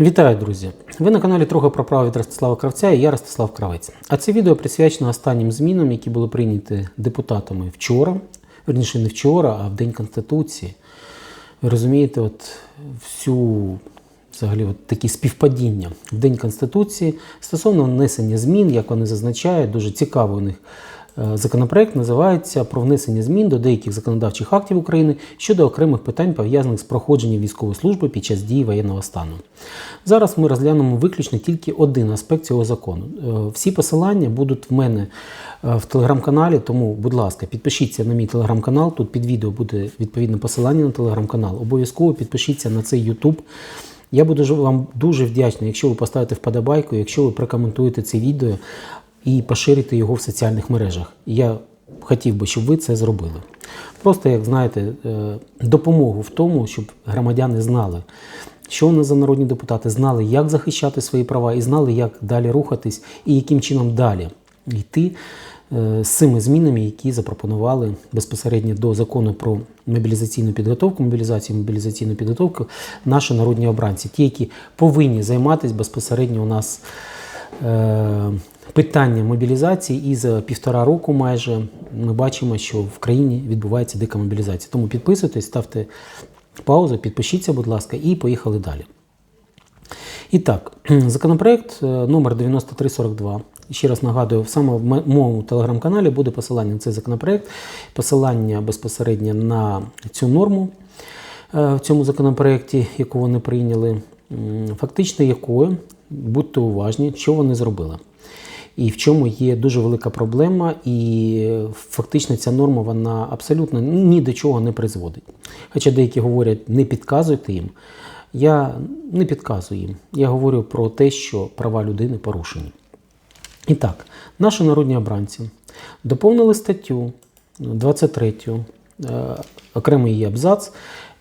Вітаю, друзі! Ви на каналі Трохи про право від Ростислава Кравця і я Ростислав Кравець. А це відео присвячено останнім змінам, які були прийняті депутатами вчора, верніше не вчора, а в День Конституції. Ви розумієте, от всю взагалі от такі співпадіння в День Конституції стосовно внесення змін, як вони зазначають, дуже цікавий у них законопроект називається про внесення змін до деяких законодавчих актів України щодо окремих питань, пов'язаних з проходженням військової служби під час дії воєнного стану. Зараз ми розглянемо виключно тільки один аспект цього закону. Е, Всі посилання будуть в мене е, в телеграм-каналі, тому, будь ласка, підпишіться на мій телеграм-канал. Тут під відео буде відповідне посилання на телеграм-канал. Обов'язково підпишіться на цей YouTube. Я буду вам дуже вдячний, якщо ви поставите вподобайку, якщо ви прокоментуєте це відео і поширите його в соціальних мережах. Я хотів би, щоб ви це зробили. Просто, як знаєте, е, допомогу в тому, щоб громадяни знали, що вони за народні депутати, знали, як захищати свої права, і знали, як далі рухатись, і яким чином далі йти е, з цими змінами, які запропонували безпосередньо до закону про мобілізаційну підготовку, мобілізацію, мобілізаційну підготовку наші народні обранці, ті, які повинні займатися безпосередньо у нас питанням мобілізації, і за півтора року майже ми бачимо, що в країні відбувається дика мобілізація. Тому підписуйтесь, ставте паузу, підпишіться, будь ласка, і поїхали далі. І так, законопроект е, номер 9342. Ще раз нагадую, в ме- моєму телеграм-каналі буде посилання на цей законопроект, посилання безпосередньо на цю норму е, в цьому законопроекті, яку вони прийняли, фактично якою, будьте уважні, що вони зробили. І в чому є дуже велика проблема, і фактично ця норма вона абсолютно ні до чого не призводить. Хоча деякі говорять, не підказуйте їм. Я не підказую їм. Я говорю про те, що права людини порушені. І так, наші народні обранці доповнили статтю 23, е, окремий її абзац.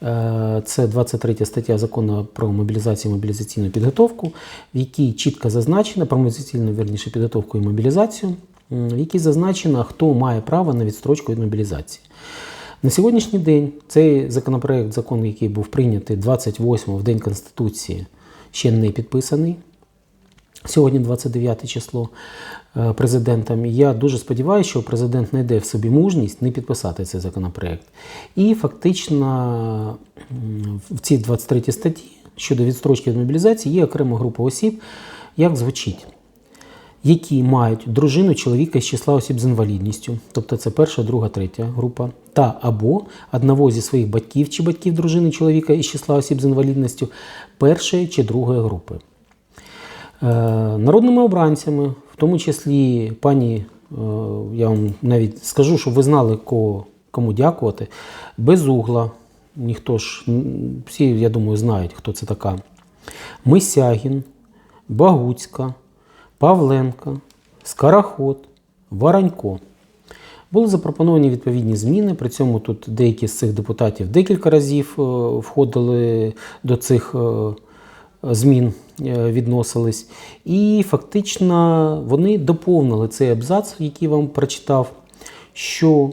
Е, Це 23 стаття закону про мобілізацію і мобілізаційну підготовку, в якій чітко зазначено про мобілізаційну верніше підготовку і мобілізацію, в якій зазначено, хто має право на відстрочку від мобілізації. На сьогоднішній день цей законопроект, закон, який був прийнятий 28 в День Конституції, ще не підписаний. Сьогодні 29 число е, президентом. Я дуже сподіваюся, що президент знайде в собі мужність не підписати цей законопроект. І фактично в цій 23 статті щодо відстрочки від мобілізації є окрема група осіб, як звучить які мають дружину чоловіка з числа осіб з інвалідністю, тобто це перша, друга, третя група, та або одного зі своїх батьків чи батьків дружини чоловіка із числа осіб з інвалідністю першої чи другої групи. Е, Народними обранцями, в тому числі пані, е, я вам навіть скажу, щоб ви знали, кого, кому дякувати, Безугла, ніхто ж, всі, я думаю, знають, хто це така. Мисягін, Багуцька, Павленка, Скараход, Варанько. Були запропоновані відповідні зміни. При цьому тут деякі з цих депутатів декілька разів е, входили до цих змін, відносились. І фактично вони доповнили цей абзац, який вам прочитав, що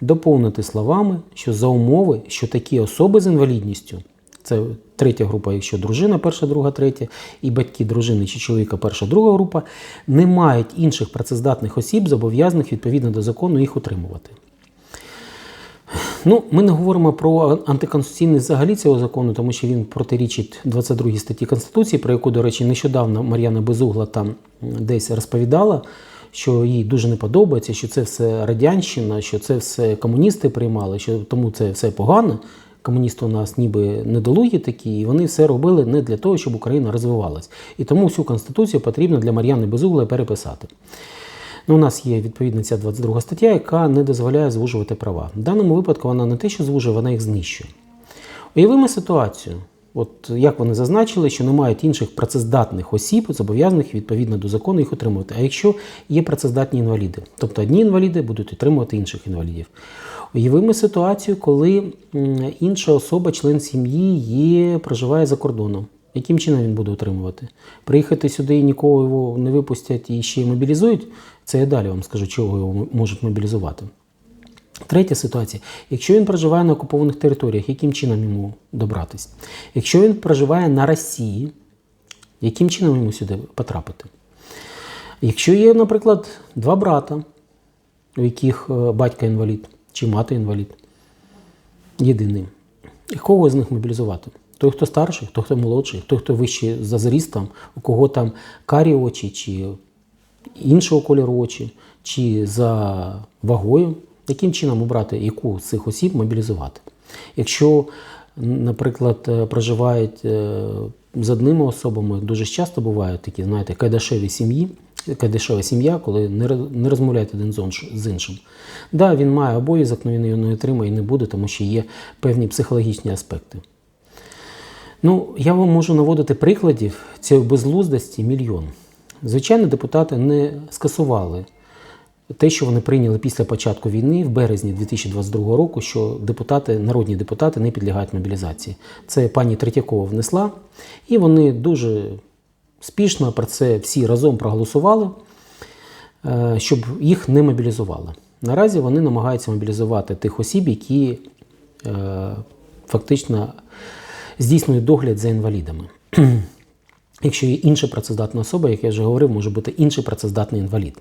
доповнити словами, що за умови, що такі особи з інвалідністю, це третя група, якщо дружина, перша, друга, третя, і батьки дружини чи чоловіка, перша, друга група, не мають інших працездатних осіб, зобов'язаних відповідно до закону їх утримувати. Ну, ми не говоримо про антиконституційність взагалі цього закону, тому що він протирічить 22 статті Конституції, про яку, до речі, нещодавно Мар'яна Безугла там десь розповідала, що їй дуже не подобається, що це все радянщина, що це все комуністи приймали, що тому це все погано. Комуністи у нас ніби недолугі такі, і вони все робили не для того, щоб Україна розвивалась. І тому всю конституцію потрібно для Мар'яни Безуглої переписати. Ну, у нас є відповідна ця 22 стаття, яка не дозволяє звужувати права. В даному випадку вона не те, що звужує, вона їх знищує. Уявимо ситуацію. От як вони зазначили, що не мають інших працездатних осіб, зобов'язаних відповідно до закону їх отримувати. А якщо є працездатні інваліди, тобто одні інваліди будуть отримувати інших інвалідів. Уявимо ситуацію, коли інша особа, член сім'ї, є, проживає за кордоном. Яким чином він буде отримувати? Приїхати сюди і нікого його не випустять і ще й мобілізують. Це я далі вам скажу, чого його можуть мобілізувати. Третя ситуація. Якщо він проживає на окупованих територіях, яким чином йому добратись? Якщо він проживає на Росії, Яким чином йому сюди потрапити? Якщо є, наприклад, два брата, у яких е, батько інвалід чи мати інвалід, єдиний, кого з них мобілізувати? Той, хто старший, той, хто молодший, той, хто вищий за зрістом, у кого там карі очі, чи іншого кольору очі, чи за вагою, яким чином обрати, яку з цих осіб мобілізувати. Якщо, наприклад, е, проживають е, з одними особами, дуже часто бувають такі, знаєте, кайдашеві сім'ї, кайдашева сім'я, коли не роз- розмовляють один з іншим. Да, він має обов'язок, але він його не отримає і не буде, тому що є певні психологічні аспекти. Ну, я вам можу наводити прикладів цієї безглуздості мільйон. Звичайно, депутати не скасували те, що вони прийняли після початку війни в березні 2022 року, що депутати, народні депутати не підлягають мобілізації. Це пані Третьякова внесла, і вони дуже спішно про це всі разом проголосували, е, щоб їх не мобілізували. Наразі вони намагаються мобілізувати тих осіб, які е, фактично здійснюють догляд за інвалідами. Якщо є інша працездатна особа, як я вже говорив, може бути інший працездатний інвалід.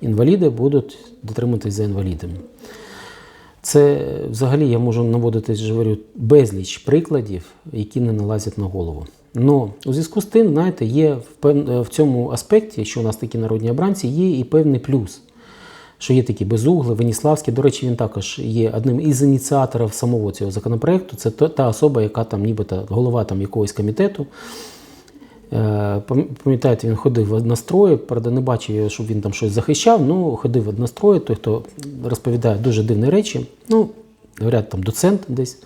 Інваліди будуть дотримуватись за інвалідами. Це взагалі я можу наводити говорю, безліч прикладів, які не налазять на голову. Но у зв'язку з тим, знаєте, є в цьому аспекті, що у нас такі народні обранці, є і певний плюс. Що є такі безугли, Веніславський. До речі, він також є одним із ініціаторів самого цього законопроекту. Це та особа, яка там, нібито голова там якогось комітету. Е, Пам'ятаєте, він ходив в однострої, правда, не бачив щоб він там щось захищав, ну ходив в однострої, той, хто розповідає дуже дивні речі. Ну, говорять, там доцент десь,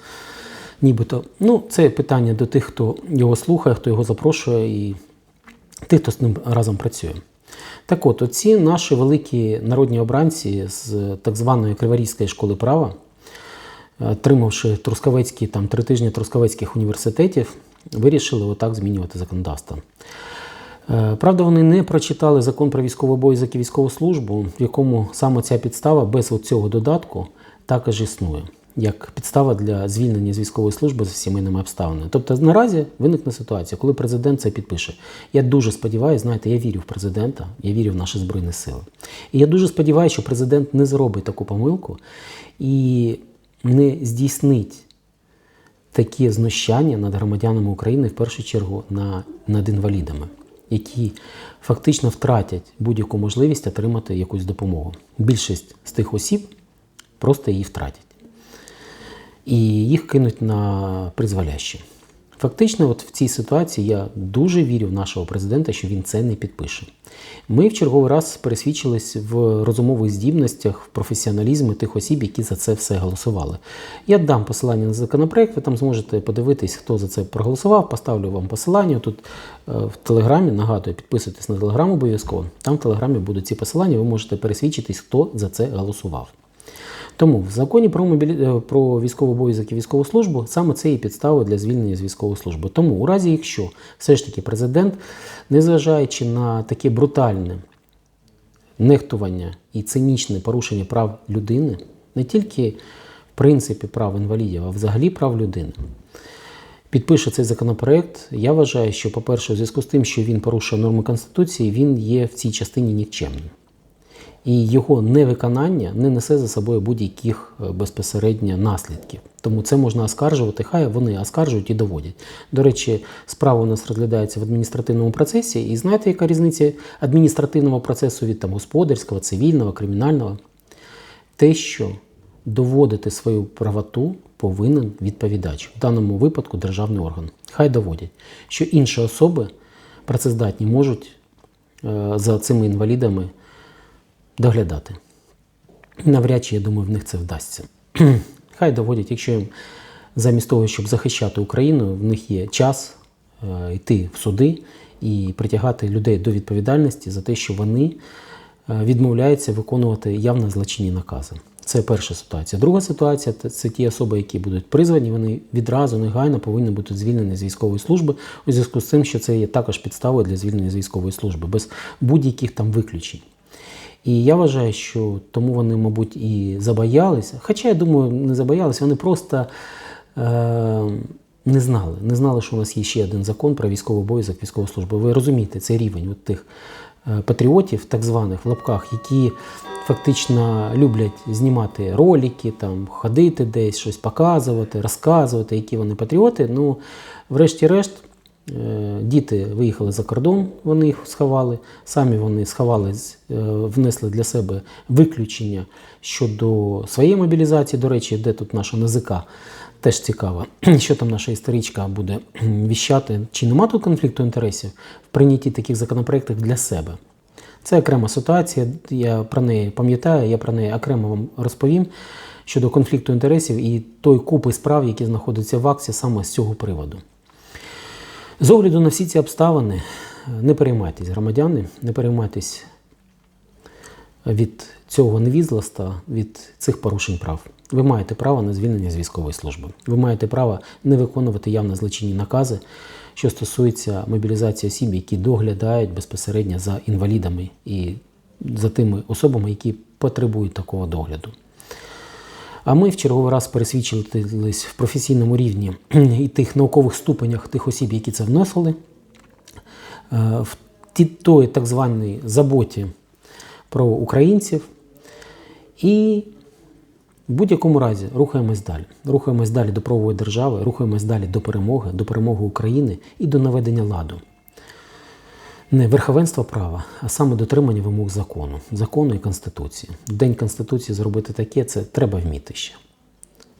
нібито. Ну, це питання до тих, хто його слухає, хто його запрошує, і тих, хто з ним разом працює. Так от, оці наші великі народні обранці з так званої Криворізької школи права, отримавши трускавецькі там три тижні трускавецьких університетів, вирішили отак змінювати законодавство. Е, Правда, вони не прочитали закон про військовий обов'язок і військову службу, в якому саме ця підстава без цього додатку також існує, як підстава для звільнення з військової служби за сімейними обставинами. Тобто наразі виникне ситуація, коли президент це підпише. Я дуже сподіваюся, знаєте, я вірю в президента, я вірю в наші збройні сили. І я дуже сподіваюся, що президент не зробить таку помилку і не здійснить такі знущання над громадянами України, в першу чергу на, над інвалідами, які фактично втратять будь-яку можливість отримати якусь допомогу. Більшість з тих осіб просто її втратять. І їх кинуть на призволяще. Фактично, от в цій ситуації я дуже вірю в нашого президента, що він це не підпише. Ми в черговий раз пересвідчились в розумових здібностях, в професіоналізмі тих осіб, які за це все голосували. Я дам посилання на законопроект, ви там зможете подивитись, хто за це проголосував. Поставлю вам посилання. Тут е, в Телеграмі, нагадую, підписуйтесь на Телеграм обов'язково. Там в Телеграмі будуть ці посилання, ви можете пересвідчитись, хто за це голосував. Тому в законі про мобілі... е, про військовий обов'язок і військову службу саме це і підстава для звільнення з військової служби. Тому, у разі, якщо все ж таки президент, незважаючи на таке брутальне нехтування і цинічне порушення прав людини, не тільки в принципі прав інвалідів, а взагалі прав людини. Підпише цей законопроект. Я вважаю, що, по-перше, у зв'язку з тим, що він порушує норми Конституції, він є в цій частині нікчемним і його невиконання не несе за собою будь-яких е, безпосередньо наслідків. Тому це можна оскаржувати, хай вони оскаржують і доводять. До речі, справа у нас розглядається в адміністративному процесі, і знаєте, яка різниця адміністративного процесу від там, господарського, цивільного, кримінального? Те, що доводити свою правоту повинен відповідач, в даному випадку державний орган. Хай доводять, що інші особи працездатні можуть е, за цими інвалідами доглядати. Навряд чи, я думаю, в них це вдасться. Хай доводять, якщо їм замість того, щоб захищати Україну, в них є час е, йти в суди і притягати людей до відповідальності за те, що вони е, відмовляються виконувати явно злочинні накази. Це перша ситуація. Друга ситуація це- це ті особи, які будуть призвані, вони відразу негайно повинні бути звільнені з військової служби у зв'язку з тим, що це є також підставою для звільнення з військової служби, без будь-яких там виключень. І я вважаю, що тому вони, мабуть, і забоялися. Хоча, я думаю, не забоялися, вони просто е, не знали. Не знали, що у нас є ще один закон про військовий обов'язок військової служби. Ви розумієте, цей рівень от тих е, патріотів, так званих в лапках, які фактично люблять знімати ролики, там, ходити десь, щось показувати, розказувати, які вони патріоти. Ну, врешті-решт, діти виїхали за кордон, вони їх сховали. Самі вони сховали, е, внесли для себе виключення щодо своєї мобілізації. До речі, де тут наша НАЗК? Теж цікаво, що там наша історичка буде віщати. Чи нема тут конфлікту інтересів в прийнятті таких законопроєктів для себе? Це окрема ситуація. Я про неї пам'ятаю, я про неї окремо вам розповім щодо конфлікту інтересів і той купи справ, які знаходяться в акції саме з цього приводу. З огляду на всі ці обставини, не переймайтесь, громадяни, не переймайтесь від цього невізласта, від цих порушень прав. Ви маєте право на звільнення з військової служби. Ви маєте право не виконувати явно злочинні накази, що стосуються мобілізації осіб, які доглядають безпосередньо за інвалідами і за тими особами, які потребують такого догляду. А ми в черговий раз пересвідчились в професійному рівні і тих наукових ступенях тих осіб, які це вносили, е, в той так званій заботі про українців. І в будь-якому разі рухаємось далі. Рухаємось далі до правової держави, рухаємось далі до перемоги, до перемоги України і до наведення ладу. Не верховенства права, а саме дотримання вимог закону, закону і Конституції. День Конституції зробити таке це треба вміти ще.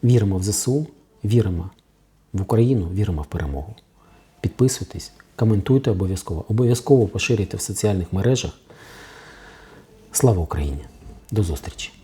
Віримо в ЗСУ, віримо в Україну, віримо в перемогу. Підписуйтесь, коментуйте обов'язково, обов'язково поширюйте в соціальних мережах. Слава Україні! До зустрічі!